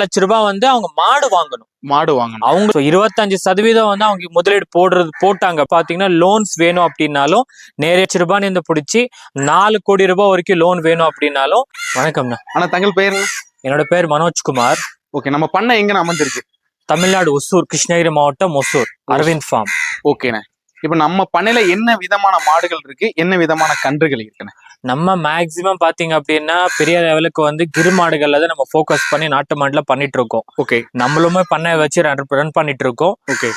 லட்ச ரூபாய் வந்து அவங்க மாடு வாங்கணும். மாடு வாங்கணும். அவங்க இருபத்தஞ்சு சதவீதம் வந்து அவங்க முதலீடு போடுறது போட்டாங்க. பாத்தீங்கன்னா லோன்ஸ் வேணும் அப்படின்னாலும் நேர லட்ச ரூபாய் இருந்து பிடிச்சி நாலு கோடி ரூபாய் வரைக்கும் லோன் வேணும் அப்படின்னாலும் வணக்கம்ண்ணா. ஆனா தங்கள் பெயர்? என்னோட பேர் மனோஜ்குமார் ஓகே நம்ம பண்ணை எங்க அமைஞ்சிருக்கு? தமிழ்நாடு ஒசூர் கிருஷ்ணகிரி மாவட்டம் ஒசூர் அரவிந்த் ஃபார்ம் ஓகேண்ணே. இப்ப நம்ம பண்ணையில என்ன விதமான மாடுகள் இருக்கு? என்ன விதமான கன்றுகள் இருக்குண்ணே? நம்ம மேக்சிமம் பாத்தீங்க அப்படின்னா பெரிய லெவலுக்கு வந்து கிரு மாடுகள்ல தான் நம்ம ஃபோக்கஸ் பண்ணி நாட்டு மாடுல பண்ணிட்டு இருக்கோம் ஓகே நம்மளுமே பண்ணை வச்சு ரன் பண்ணிட்டு இருக்கோம் ஓகே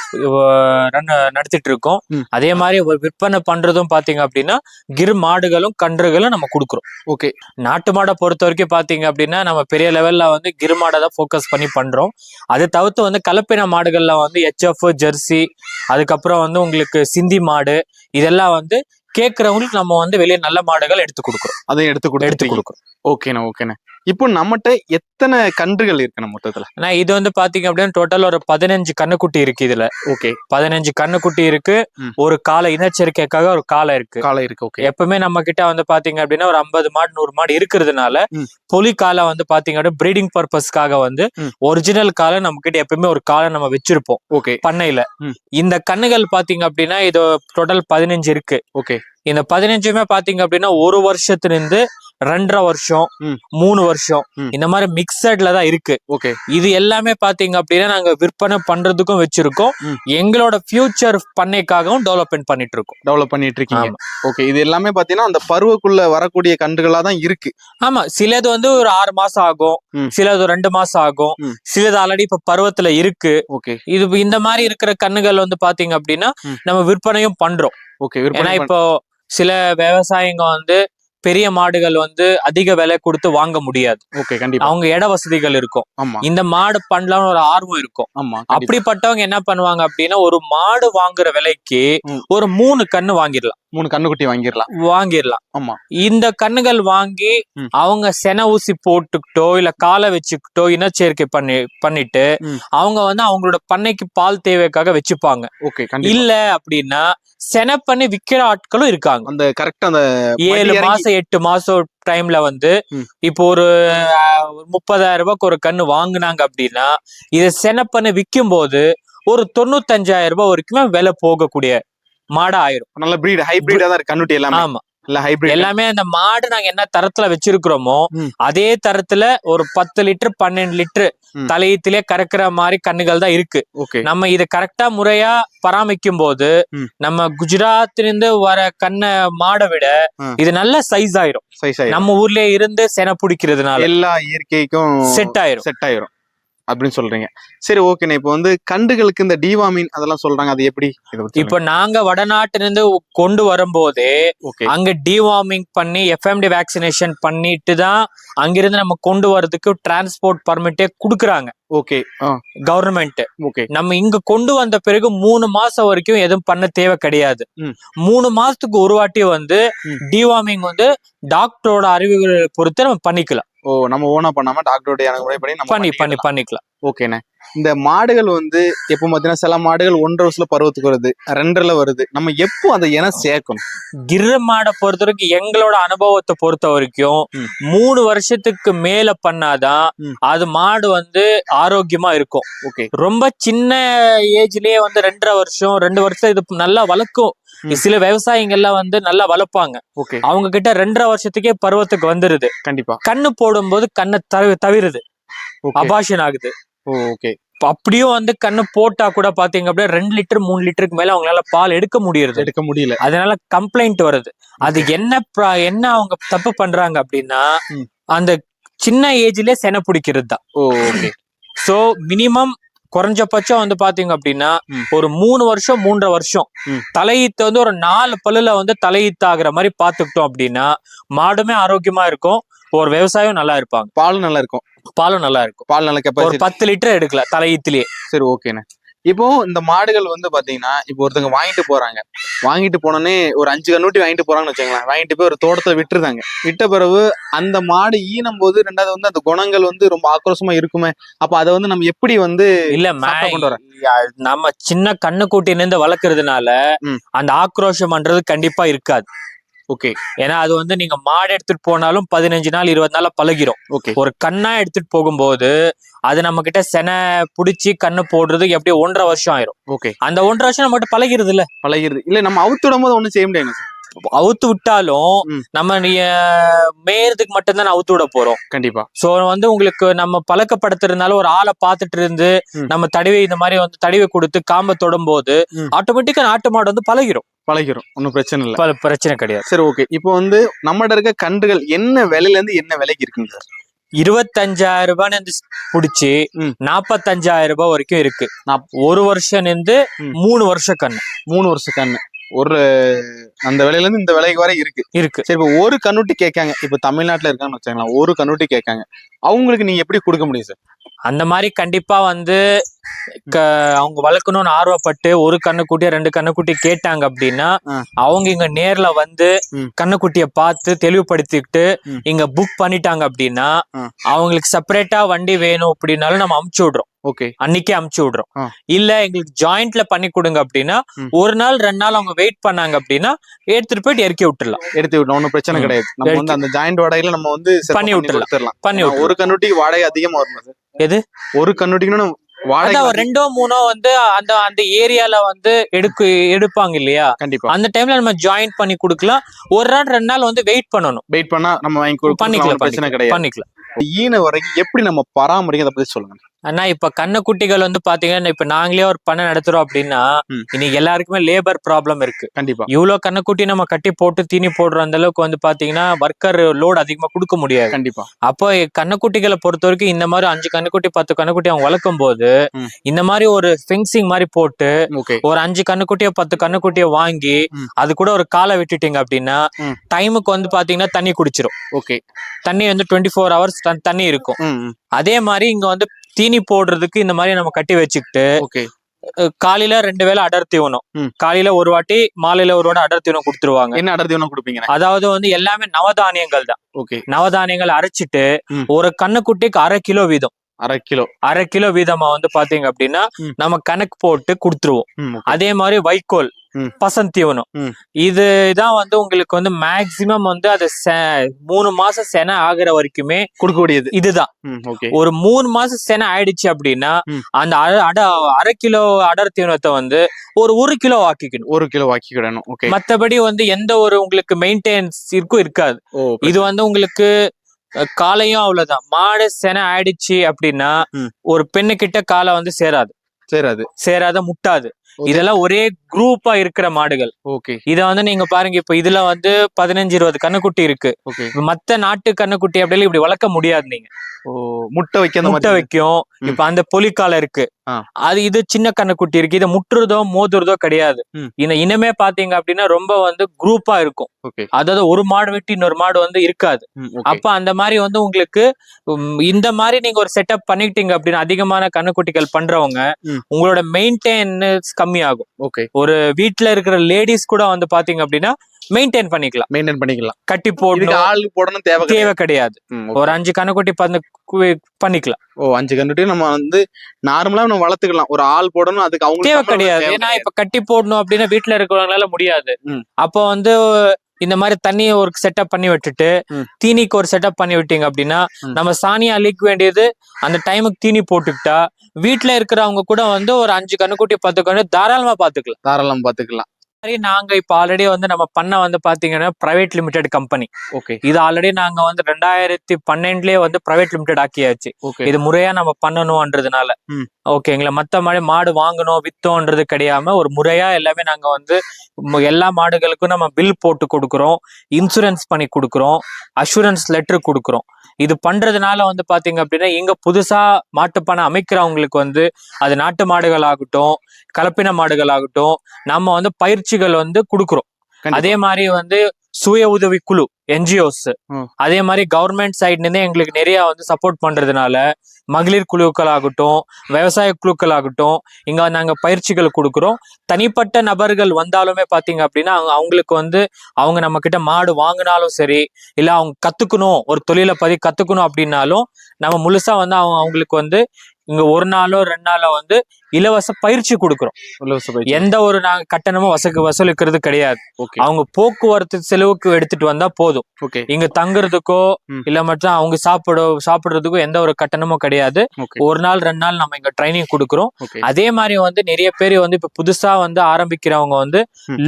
ரன் நடத்திட்டு இருக்கோம். அதே மாதிரி ஒரு விற்பனை பண்றதும் பாத்தீங்க அப்படின்னா கிரு மாடுகளும் கன்றுகளும் நம்ம கொடுக்குறோம். ஓகே நாட்டு மாடை பொறுத்த வரைக்கும் பாத்தீங்க அப்படின்னா நம்ம பெரிய லெவல்ல வந்து கிரு மாடை தான் ஃபோக்கஸ் பண்ணி பண்றோம். அதை தவிர்த்து வந்து கலப்பின மாடுகள்ல வந்து ஹெச்எஃப் ஜெர்சி அதுக்கப்புறம் வந்து உங்களுக்கு சிந்தி மாடு இதெல்லாம் வந்து கேட்கறவங்களுக்கு நம்ம வந்து வெளியே நல்ல மாடுகள் எடுத்து கொடுக்குறோம். அதையும் எடுத்து எடுத்து கொடுத்து கொடுக்குறோம். ஓகேண்ணே ஓகேண்ணே. இப்போ நம்மகிட்ட எத்தனை கன்றுகள் இருக்குண்ணே மொத்தத்துல? ஆனா இது வந்து பாத்தீங்க அப்படின்னா டோட்டல் ஒரு பதினஞ்சு கண்ணுக்குட்டி இருக்கு இதுல. ஓகே பதினஞ்சு கண்ணுக்குட்டி இருக்கு. ஒரு காலை இனச்சரிக்கைக்காக ஒரு காலை இருக்கு. காலை இருக்கு ஓகே எப்பவுமே நம்ம கிட்ட வந்து பாத்தீங்க அப்படின்னா ஒரு ஐம்பது மாடு நூறு மாடு இருக்கிறதுனால. புலி காலை வந்து பாத்தீங்க அப்படின்னா ப்ரீடிங் பர்பஸ்க்காக வந்து. ஒரிஜினல் காலை நம்ம கிட்ட எப்பவுமே ஒரு காலை நம்ம வச்சிருப்போம். ஓகே பண்ணையில. இந்த கண்ணுகள் பாத்தீங்க அப்படின்னா இது டோட்டல் பதினஞ்சு இருக்கு. ஓகே இந்த பதினஞ்சுமே பாத்தீங்க அப்படின்னா ஒரு வருஷத்துல இருந்து ரெண்டரை வருஷம். மூணு வருஷம். இந்த மாதிரி மிக்சட்ல தான் இருக்கு. ஓகே. இது எல்லாமே பாத்தீங்க அப்படின்னா நாங்க விற்பனை பண்றதுக்கும் வச்சிருக்கோம். எங்களோட ஃபியூச்சர் பண்ணைக்காகவும் டெவலப்மெண்ட் பண்ணிட்டு இருக்கோம் டெவலப் பண்ணிட்டு இருக்கீங்க. ஓகே. இது எல்லாமே பாத்தீங்கன்னா அந்த பருவக்குள்ள வரக்கூடிய கன்றுகளா தான் இருக்கு. ஆமா. சிலது வந்து ஒரு ஆறு மாசம் ஆகும். சிலது ரெண்டு மாசம் ஆகும். சிலது ஆல்ரெடி இப்ப பருவத்துல இருக்கு. ஓகே. இது இந்த மாதிரி இருக்கிற கண்ணுகள் வந்து பாத்தீங்க அப்படின்னா. நம்ம விற்பனையும் பண்றோம். ஓகே. ஏன்னா இப்போ சில விவசாயிங்க வந்து பெரிய மாடுகள் வந்து அதிக விலை கொடுத்து வாங்க முடியாது. ஓகே கண்டிப்பா. அவங்க இட வசதிகள் இருக்கும். ஆமா. இந்த மாடு பண்ணலாம்னு ஒரு ஆர்வம் இருக்கும். ஆமா. அப்படிப்பட்டவங்க என்ன பண்ணுவாங்க அப்படின்னா ஒரு மாடு வாங்குற விலைக்கு. ஒரு மூணு கண்ணு வாங்கிடலாம். மூணு கண்ணுக்குட்டி வாங்கிடலாம் வாங்கிடலாம் ஆமா இந்த கண்ணுகள் வாங்கி. அவங்க சென ஊசி போட்டுக்கிட்டோ இல்ல காலை வச்சுக்கிட்டோ இனச்சேர்க்கை பண்ணி பண்ணிட்டு. அவங்க வந்து அவங்களோட பண்ணைக்கு பால் தேவைக்காக வச்சுப்பாங்க ஓகே இல்ல அப்படின்னா சென பண்ணி விக்கிற ஆட்களும் இருக்காங்க அந்த கரெக்டா அந்த ஏழு மாசம் எட்டு மாசம் டைம்ல வந்து. இப்போ ஒரு முப்பதாயிரம் ரூபாய்க்கு ஒரு கண்ணு வாங்குனாங்க அப்படின்னா இதை சென பண்ணி விற்கும் போது ஒரு தொண்ணூத்தஞ்சாயிரம் ரூபாய் வரைக்குமே விலை போகக்கூடிய மாடா ஆயிரும். நல்ல பிரீட் ஹைபிரிடா தான் இருக்கு கண்ணுட்டி எல்லாமே. ஆமா. எல்லாமே அந்த மாடு நாங்க என்ன தரத்துல வச்சிருக்கிறோமோ. அதே தரத்துல ஒரு பத்து லிட்டர் பன்னெண்டு லிட்டர். தலையத்திலே கறக்குற மாதிரி கண்ணுகள் தான் இருக்கு. ஓகே. நம்ம இதை கரெக்டா முறையா பராமரிக்கும் போது. நம்ம குஜராத்ல இருந்து வர கண்ணை மாடை விட. இது நல்ல சைஸ் ஆயிரும். சைஸ் ஆயிரும். நம்ம ஊர்லயே இருந்து சென பிடிக்கிறதுனால எல்லா இயற்கைக்கும் செட் ஆயிரும். செட் ஆயிரும். அப்படின்னு சொல்றீங்க. சரி ஓகேண்ணே இப்போ வந்து கண்டுகளுக்கு இந்த டிவாமின் அதெல்லாம் சொல்றாங்க. அது எப்படி? இப்ப நாங்க வடநாட்டுல இருந்து கொண்டு வரும்போதே அங்க டிவார்மிங் பண்ணி எஃப்எம்டி வேக்சினேஷன் பண்ணிட்டு தான் அங்கிருந்து நம்ம கொண்டு வரதுக்கு டிரான்ஸ்போர்ட் பர்மிட்டே குடுக்குறாங்க. ஓகே கவர்மெண்ட் ஓகே நம்ம இங்க கொண்டு வந்த பிறகு மூணு மாசம் வரைக்கும் எதுவும் பண்ண தேவை கிடையாது. மூணு மாசத்துக்கு ஒரு வாட்டி வந்து. டிவார்மிங் வந்து டாக்டரோட அறிவுகளை பொறுத்து நம்ம பண்ணிக்கலாம். ஓ நம்ம ஓனா பண்ணாம டாக்டரோட அணுகுமுறை பண்ணி நம்ம பண்ணி பண்ணி பண்ணிக்கலாம். ஓகேண்ணே. இந்த மாடுகள் வந்து எப்போ பாத்தீங்கன்னா சில மாடுகள் ஒன்றரை வருஷத்துல பருவத்துக்கு வருது ரெண்டரைல வருது. நம்ம எப்போ அந்த இனம் சேர்க்கணும்? கிர்ர மாடை பொறுத்த வரைக்கும் எங்களோட அனுபவத்தை பொறுத்த வரைக்கும். மூணு வருஷத்துக்கு மேல பண்ணாதான். அது மாடு வந்து ஆரோக்கியமா இருக்கும். ஓகே. ரொம்ப சின்ன ஏஜ்லயே வந்து ரெண்டரை வருஷம் ரெண்டு வருஷம் இது நல்லா வளர்க்கும். சில விவசாயிங்கெல்லாம் வந்து நல்லா வளர்ப்பாங்க. ஓகே. அவங்க கிட்ட ரெண்டரை வருஷத்துக்கே பருவத்துக்கு வந்துருது. கண்டிப்பா. கண்ணு போடும்போது கண்ணை தவி தவிருது. அபாஷன் ஆகுது. ஓகே. அப்படியும் வந்து கண்ணு போட்டா கூட பாத்தீங்க அப்படின்னா ரெண்டு லிட்டர் மூணு லிட்டருக்கு மேல அவங்களால பால் எடுக்க முடியறது எடுக்க முடியல. அதனால கம்ப்ளைண்ட் வருது. அது என்ன என்ன அவங்க தப்பு பண்றாங்க அப்படின்னா. அந்த சின்ன ஏஜ்லயே செனை பிடிக்கிறது தான். ஓகே. சோ மினிமம் குறைஞ்சபட்சம் வந்து பாத்தீங்க அப்படின்னா. ஒரு மூணு வருஷம் மூன்றரை வருஷம். தலையீத்து வந்து ஒரு நாலு பல்லுல வந்து தலையீத்து ஆகுற மாதிரி பாத்துக்கிட்டோம் அப்படின்னா மாடுமே ஆரோக்கியமா இருக்கும் ஒரு விவசாயம் நல்லா இருப்பாங்க. பால் நல்லா இருக்கும். பாலும் நல்லா இருக்கும். பால் நல்ல ஒரு கெப்பாசிட்டி பத்து லிட்டர் எடுக்கலாம் தலையீத்துலயே சரி ஓகேண்ணே இப்போ இந்த மாடுகள் வந்து பாத்தீங்கன்னா இப்போ ஒருத்தங்க வாங்கிட்டு போறாங்க. வாங்கிட்டு போனோடனே ஒரு அஞ்சு கண்ணுட்டி வாங்கிட்டு போறாங்கன்னு வச்சுங்களேன் வாங்கிட்டு போய் ஒரு தோட்டத்தை விட்டுருந்தாங்க விட்ட பிறகு அந்த மாடு ஈனும் போது ரெண்டாவது வந்து அந்த குணங்கள் வந்து ரொம்ப ஆக்ரோஷமா இருக்குமே. அப்ப அதை வந்து நம்ம எப்படி வந்து இல்ல கொண்டு வரேன். யா- நம்ம சின்ன கண்ணு கூட்டில இருந்து வளர்க்கறதுனால. அந்த ஆக்ரோஷம்ன்றது கண்டிப்பா இருக்காது. ஓகே ஏன்னா அது வந்து நீங்க மாடு எடுத்துட்டு போனாலும் பதினஞ்சு நாள் இருபது நாள்ல பழகிரும். ஓகே ஒரு கண்ணா எடுத்துட்டு போகும்போது அது நம்ம கிட்ட செனை புடிச்சு கண்ணு போடுறதுக்கு எப்படி ஒன்றரை வருஷம் ஆயிரும். ஓகே அந்த ஒன்றரை வருஷம் நம்ம கிட்ட பழகிருது இல்ல பழகிருது இல்ல நம்ம அவுத்து விடும் போது ஒண்ணும் செய்ய முடியாது அவுத்து விட்டாலும். நம்ம நீ மேயறதுக்கு மட்டும்தான் அவுத்து விட போறோம். கண்டிப்பா. சோ வந்து உங்களுக்கு நம்ம பழக்கப்படுத்துறதுனால ஒரு ஆளை பார்த்துட்டு இருந்து. நம்ம தடவி இந்த மாதிரி வந்து தடவி கொடுத்து காம்ப தொடும் போது. ஆட்டோமேட்டிக்கா நாட்டு மாடு வந்து பழகிரும். பழகிரும். ஒன்றும் பிரச்சனை இல்லை. ப- பிரச்சனை கிடையாது. சரி ஓகே இப்போ வந்து நம்மகிட்ட இருக்க கன்றுகள் என்ன விலையில இருந்து என்ன விலைக்கு இருக்குங்க? சார் இருபத்தஞ்சாயிரம் ரூபான்னு புடிச்சு ம். நாப்பத்தஞ்சாயிரம் ரூபாய் வரைக்கும் இருக்கு. ஒரு வருஷம் ம். மூணு வருஷம் கண்ணு. மூணு வருஷம் கண்ணு. ஒரு அந்த விலையில இருந்து இந்த விலைக்கு வரை இருக்கு. இருக்கு. சரி இப்போ ஒரு கண்ணுட்டி கேட்காங்க. இப்போ தமிழ்நாட்டுல இருக்காங்கன்னு வச்சுக்கலாம் ஒரு கண்ணுட்டி கேட்காங்க. அவங்களுக்கு நீங்க எப்படி கொடுக்க முடியும் சார் அந்த மாதிரி கண்டிப்பா வந்து அவங்க வளர்க்கணும்னு ஆர்வப்பட்டு ஒரு கண்ணுக்குட்டி ரெண்டு கண்ணுக்குட்டி கேட்டாங்க அப்படின்னா. அவங்க இங்க நேர்ல வந்து. கண்ணுக்குட்டிய பார்த்து தெளிவுபடுத்திக்கிட்டு. இங்க புக் பண்ணிட்டாங்க அப்படின்னா. அவங்களுக்கு செப்பரேட்டா வண்டி வேணும் அப்படின்னாலும் நம்ம அமுச்சு விடுறோம் ஓகே அன்னைக்கே அமுச்சு விடுறோம். இல்ல எங்களுக்கு ஜாயிண்ட்ல பண்ணி கொடுங்க அப்படின்னா. ஒரு நாள் ரெண்டு நாள் அவங்க வெயிட் பண்ணாங்க அப்படின்னா எடுத்துட்டு போயிட்டு இறக்கி விட்டுறலாம் எடுத்து விட்டோம் ஒன்றும் பிரச்சனை. கிடையாது நம்ம வந்து அந்த ஜாயிண்ட் வாடகையில நம்ம வந்து பண்ணி. கொடுத்துடலாம் பண்ணி ஒரு கண்ணுட்டிக்கு வாடகை அதிகமா வருமா எது? ஒரு கண்ணுட்டிக்கு வாடகை அதான் ஒரு ரெண்டோ மூணோ வந்து அந்த அந்த ஏரியால வந்து எடுக்கு எடுப்பாங்க இல்லையா? கண்டிப்பா. அந்த டைம்ல நம்ம ஜாயின் பண்ணி கொடுக்கலாம். ஒரு நாள் ரெண்டு நாள் வந்து வெயிட் பண்ணணும். வெயிட் பண்ணா நம்ம வாங்கி பண்ணிக்கலாம் பிரச்சனை கிடையாது. பண்ணிக்கலாம். ஈன வரைக்கும் எப்படி நம்ம பராமரிக்க அதை பத்தி சொல்லுங்க. ஆனா இப்ப கண்ணுக்குட்டிகள் வந்து பாத்தீங்கன்னா இப்ப நாங்களே ஒரு பண்ண நடத்துறோம் அப்படின்னா. இன்னைக்கு எல்லாருக்குமே லேபர் ப்ராப்ளம் இருக்கு கண்டிப்பா இவ்வளவு கண்ணுக்குட்டி நம்ம கட்டி போட்டு தீனி போடுற அந்த அளவுக்கு வந்து பாத்தீங்கன்னா ஒர்க்கர் லோட் அதிகமா கொடுக்க முடியாது கண்டிப்பா அப்போ கண்ணுக்குட்டிகளை பொறுத்த வரைக்கும் இந்த மாதிரி அஞ்சு கண்ணுக்குட்டி பத்து கண்ணுக்குட்டி அவங்க வளர்க்கும் போது. இந்த மாதிரி ஒரு ஃபென்சிங் மாதிரி போட்டு ஒரு அஞ்சு கண்ணுக்குட்டியோ பத்து கண்ணுக்குட்டியோ வாங்கி. அது கூட ஒரு காலை விட்டுட்டீங்க அப்படின்னா. டைமுக்கு வந்து பாத்தீங்கன்னா தண்ணி குடிச்சிரும் ஓகே தண்ணி வந்து டுவெண்ட்டி ஃபோர் ஹவர்ஸ் தண்ணி இருக்கும். அதே மாதிரி இங்க வந்து தீனி போடுறதுக்கு இந்த மாதிரி நம்ம கட்டி வச்சுக்கிட்டு காலையில ரெண்டு வேளை அடர் தீவனம். காலையில ஒரு வாட்டி மாலையில ஒரு வாட்டி அடர் தீவனம் கொடுத்துருவாங்க. என்ன அடர் தீவனம் கொடுப்பீங்க? அதாவது வந்து எல்லாமே நவதானியங்கள் தான். ஓகே. நவதானியங்கள் அரைச்சிட்டு. ஒரு கண்ணுக்குட்டிக்கு அரை கிலோ வீதம். அரை கிலோ. அரை கிலோ வீதமா வந்து பாத்தீங்க அப்படின்னா. நம்ம கணக்கு போட்டு கொடுத்துருவோம். அதே மாதிரி வைக்கோல். ம். பசந்தீவனம் ம். இதுதான் வந்து உங்களுக்கு வந்து மேக்சிமம் வந்து அது மூணு மாசம் செனை ஆகுற வரைக்குமே கொடுக்கக்கூடியது. இதுதான். ஒரு மூணு மாசம் செனை ஆயிடுச்சு அப்படின்னா. அந்த அட- அரை கிலோ அடர் தீவனத்தை வந்து ஒரு ஒரு கிலோ ஆக்கிக்கணும். ஒரு கிலோ வாக்கிக்கிடணும் ஓகே. மத்தபடி வந்து எந்த ஒரு உங்களுக்கு மெயின்டெனன்ஸ் இருக்கும் இருக்காது. இது வந்து உங்களுக்கு காலையும் அவ்வளவுதான். மாடு செனை ஆயிடுச்சு அப்படின்னா. ஒரு பெண்ணு கிட்ட காலை வந்து சேராது. சரி அது சேராத முட்டாது. இதெல்லாம் ஒரே குரூப்பா இருக்கிற மாடுகள். ஓகே. இத வந்து நீங்க பாருங்க இப்ப இதுல வந்து பதினஞ்சு இருபது கண்ணுக்குட்டி இருக்கு. மத்த நாட்டு கண்ணுக்குட்டி அப்படியே இப்படி வளர்க்க முடியாது நீங்க. முட்டை வைக்க முட்டை வைக்கும். இப்ப அந்த பொலிக்கால இருக்கு. அது இது சின்ன கண்ணுக்குட்டி இருக்கு. இதை முட்டுறதோ மோதுறதோ கிடையாது. இந்த இனமே பாத்தீங்க அப்படின்னா ரொம்ப வந்து குரூப்பா இருக்கும். அதாவது ஒரு மாடு விட்டு இன்னொரு மாடு வந்து இருக்காது. அப்ப அந்த மாதிரி வந்து உங்களுக்கு இந்த மாதிரி நீங்க ஒரு செட்டப் பண்ணிக்கிட்டீங்க அப்படின்னா அதிகமான கண்ணுக்குட்டிகள் பண்றவங்க. உங்களோட மெயின்டெனன்ஸ் கம்மியாகும். ஓகே ஒரு வீட்ல இருக்கிற லேடிஸ் கூட வந்து பாத்தீங்க அப்படின்னா மெயின்டைன் பண்ணிக்கலாம். மெயின்டைன் பண்ணிக்கலாம். கட்டி போடணும். ஆள் போடணும் தேவை. தேவை கிடையாது. ஒரு அஞ்சு கண்ணுக்குட்டி பண்ணிக்கலாம். ஓ அஞ்சு கண்டுட்டு நம்ம வந்து நார்மலா நம்ம வளர்த்துக்கலாம். ஒரு ஆள் போடணும் அதுக்கு அவங்க தேவை கிடையாது. ஏன்னா இப்ப கட்டி போடணும் அப்படின்னா வீட்ல இருக்கிறவங்களால முடியாது. அப்போ வந்து இந்த மாதிரி தண்ணியை ஒரு செட்டப் பண்ணி விட்டுட்டு. தீனிக்கு ஒரு செட்டப் பண்ணி விட்டீங்க அப்படின்னா. நம்ம சாணியை அழிக்க வேண்டியது அந்த டைமுக்கு தீனி போட்டுக்கிட்டா வீட்ல இருக்கிறவங்க கூட வந்து ஒரு அஞ்சு கண்ணுக்குட்டி பத்து கண்ணு தாராளமா பாத்துக்கலாம் தாராளம் பாத்துக்கலாம் மாதிரி நாங்க இப்ப ஆல்ரெடி வந்து நம்ம பண்ண வந்து பாத்தீங்கன்னா பிரைவேட் லிமிடெட் கம்பெனி ஓகே இது ஆல்ரெடி நாங்க வந்து ரெண்டாயிரத்தி பன்னெண்டுலயே வந்து பிரைவேட் லிமிடெட் ஆக்கியாச்சு. ஓகே இது முறையா நம்ம பண்ணணும்ன்றதுனால. ஓகேங்களா மத்த மாதிரி மாடு வாங்கணும் வித்தோன்றது கிடையாம ஒரு முறையா எல்லாமே நாங்க வந்து எல்லா மாடுகளுக்கும் நம்ம பில் போட்டு கொடுக்குறோம் இன்சூரன்ஸ் பண்ணி கொடுக்குறோம் அஷூரன்ஸ் லெட்டர் கொடுக்குறோம். இது பண்றதுனால வந்து பாத்தீங்க அப்படின்னா இங்க புதுசா மாட்டுப்பண்ணை அமைக்கிறவங்களுக்கு வந்து அது நாட்டு மாடுகள் ஆகட்டும் கலப்பின மாடுகள் ஆகட்டும் நம்ம வந்து பயிற்சிகள் வந்து கொடுக்குறோம். அதே மாதிரி வந்து சுய உதவி குழு என்ஜிஓஸ். அதே மாதிரி கவர்மெண்ட் சைட்ல இருந்து எங்களுக்கு நிறைய வந்து சப்போர்ட் பண்றதுனால மகளிர் குழுக்கள் ஆகட்டும் விவசாய குழுக்கள் ஆகட்டும் இங்க நாங்க பயிற்சிகள் கொடுக்குறோம். தனிப்பட்ட நபர்கள் வந்தாலுமே பாத்தீங்க அப்படின்னா அவங்க- அவங்களுக்கு வந்து அவங்க நம்ம கிட்ட மாடு வாங்கினாலும் சரி இல்ல அவங்க கத்துக்கணும் ஒரு தொழிலை பத்தி கத்துக்கணும் அப்படின்னாலும் நம்ம முழுசா வந்து அவங்க அவங்களுக்கு வந்து இங்க ஒரு நாளோ ரெண்டு நாளோ வந்து இலவச பயிற்சி கொடுக்குறோம். எந்த ஒரு நாங்க கட்டணமும் வசூ வசூலிக்கிறது கிடையாது. அவங்க போக்குவரத்து செலவுக்கு எடுத்துட்டு வந்தா போதும். இங்க தங்குறதுக்கோ. இல்ல மட்டும் அவங்க சாப்பிட சாப்பிடுறதுக்கோ எந்த ஒரு கட்டணமும் கிடையாது. ஒரு நாள் ரெண்டு நாள் நம்ம இங்க ட்ரைனிங் கொடுக்குறோம். அதே மாதிரி வந்து நிறைய பேர் வந்து இப்ப புதுசா வந்து ஆரம்பிக்கிறவங்க வந்து.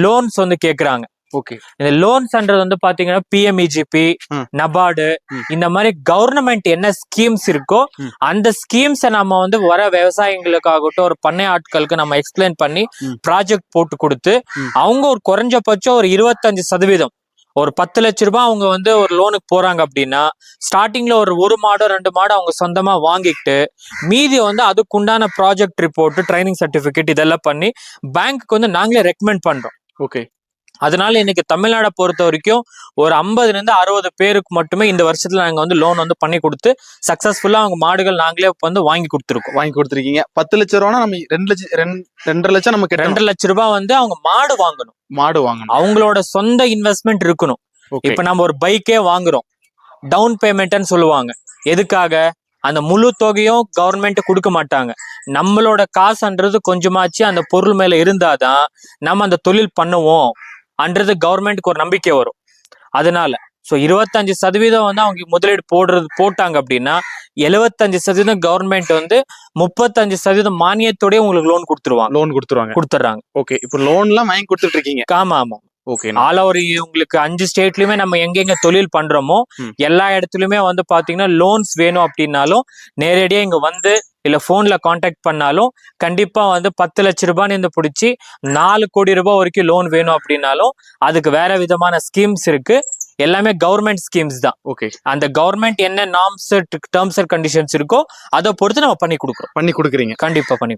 லோன்ஸ் வந்து கேக்குறாங்க. ஓகே இந்த லோன்ஸ்ன்றது வந்து பாத்தீங்கன்னா பிஎம்இஜிபி ம். நபார்டு. இந்த மாதிரி கவர்மெண்ட் என்ன ஸ்கீம்ஸ் இருக்கோ. அந்த ஸ்கீம்ஸை நம்ம வந்து வர விவசாயிகளுக்காகட்டும் ஒரு பண்ணை ஆட்களுக்கு நம்ம எக்ஸ்பிளைன் பண்ணி. ப்ராஜெக்ட் போட்டு கொடுத்து. அவங்க ஒரு குறைஞ்சபட்சம் ஒரு இருபத்தஞ்சு சதவீதம் ஒரு பத்து லட்ச ரூபாய் அவங்க வந்து ஒரு லோனுக்கு போறாங்க அப்படின்னா ஸ்டார்டிங்ல ஒரு ஒரு மாடோ ரெண்டு மாடோ அவங்க சொந்தமா வாங்கிட்டு மீதி வந்து அதுக்குண்டான ப்ராஜெக்ட் ரிப்போர்ட் ட்ரைனிங் சர்டிபிகேட் இதெல்லாம் பண்ணி பேங்க்குக்கு வந்து நாங்களே ரெக்கமெண்ட் பண்றோம் ஓகே அதனால இன்னைக்கு தமிழ்நாடை பொறுத்த வரைக்கும் ஒரு ஐம்பதுல இருந்து அறுபது பேருக்கு மட்டுமே இந்த வருஷத்துல நாங்க வந்து லோன் வந்து பண்ணி கொடுத்து சக்சஸ்ஃபுல்லா அவங்க மாடுகள் நாங்களே வந்து வாங்கி கொடுத்துருக்கோம். வாங்கி கொடுத்துருக்கீங்க. பத்து லட்ச ரூபானா நம்ம ரெண்டு லட்சம் ரெண்டு ரெண்டரை லட்சம் நம்ம கட்டணும். ரெண்டு லட்ச ரூபாய் வந்து அவங்க மாடு வாங்கணும். மாடு வாங்கணும். அவங்களோட சொந்த இன்வெஸ்ட்மெண்ட் இருக்கணும். இப்ப நம்ம ஒரு பைக்கே வாங்குறோம். டவுன் பேமெண்ட்னு சொல்லுவாங்க. எதுக்காக? அந்த முழு தொகையும் கவர்மெண்ட் கொடுக்க மாட்டாங்க. நம்மளோட காசுன்றது கொஞ்சமாச்சு அந்த பொருள் மேல இருந்தாதான் நம்ம அந்த தொழில் பண்ணுவோம். அன்றது கவர்மெண்ட்டுக்கு ஒரு நம்பிக்கை வரும். அதனால ஸோ இருபத்தஞ்சு சதவீதம் வந்து அவங்க முதலீடு போடுறது போட்டாங்க அப்படின்னா எழுபத்தஞ்சு சதவீதம் கவர்மெண்ட் வந்து முப்பத்தஞ்சு சதவீதம் மானியத்தோடய உங்களுக்கு லோன் கொடுத்துருவாங்க. லோன் கொடுத்துருவாங்க. கொடுத்துட்றாங்க. ஓகே இப்போ லோன்லாம் வாங்கி கொடுத்துட்டு இருக்கீங்க ஆமா. ஆமா ஓகே ஆல் ஓவர் உங்களுக்கு அஞ்சு ஸ்டேட்லயுமே நம்ம எங்கெங்க தொழில் பண்றோமோ. எல்லா இடத்துலயுமே வந்து பாத்தீங்கன்னா லோன்ஸ் வேணும் அப்படின்னாலும் நேரடியா இங்க வந்து இல்ல போன்ல காண்டாக்ட் பண்ணாலும் கண்டிப்பா வந்து பத்து லட்ச ரூபான்னு இருந்து பிடிச்சி நாலு கோடி ரூபாய் வரைக்கும் லோன் வேணும் அப்படின்னாலும் அதுக்கு வேற விதமான ஸ்கீம்ஸ் இருக்கு. எல்லாமே கவர்மெண்ட் ஸ்கீம்ஸ் தான். ஓகே அந்த கவர்மெண்ட் என்ன நார்ம்ஸ் டேர்ம்ஸ் அண்ட் கண்டிஷன்ஸ் இருக்கோ அதை பொறுத்து நம்ம பண்ணி கொடுக்குறோம். பண்ணி கொடுக்குறீங்க. கண்டிப்பா பண்ணி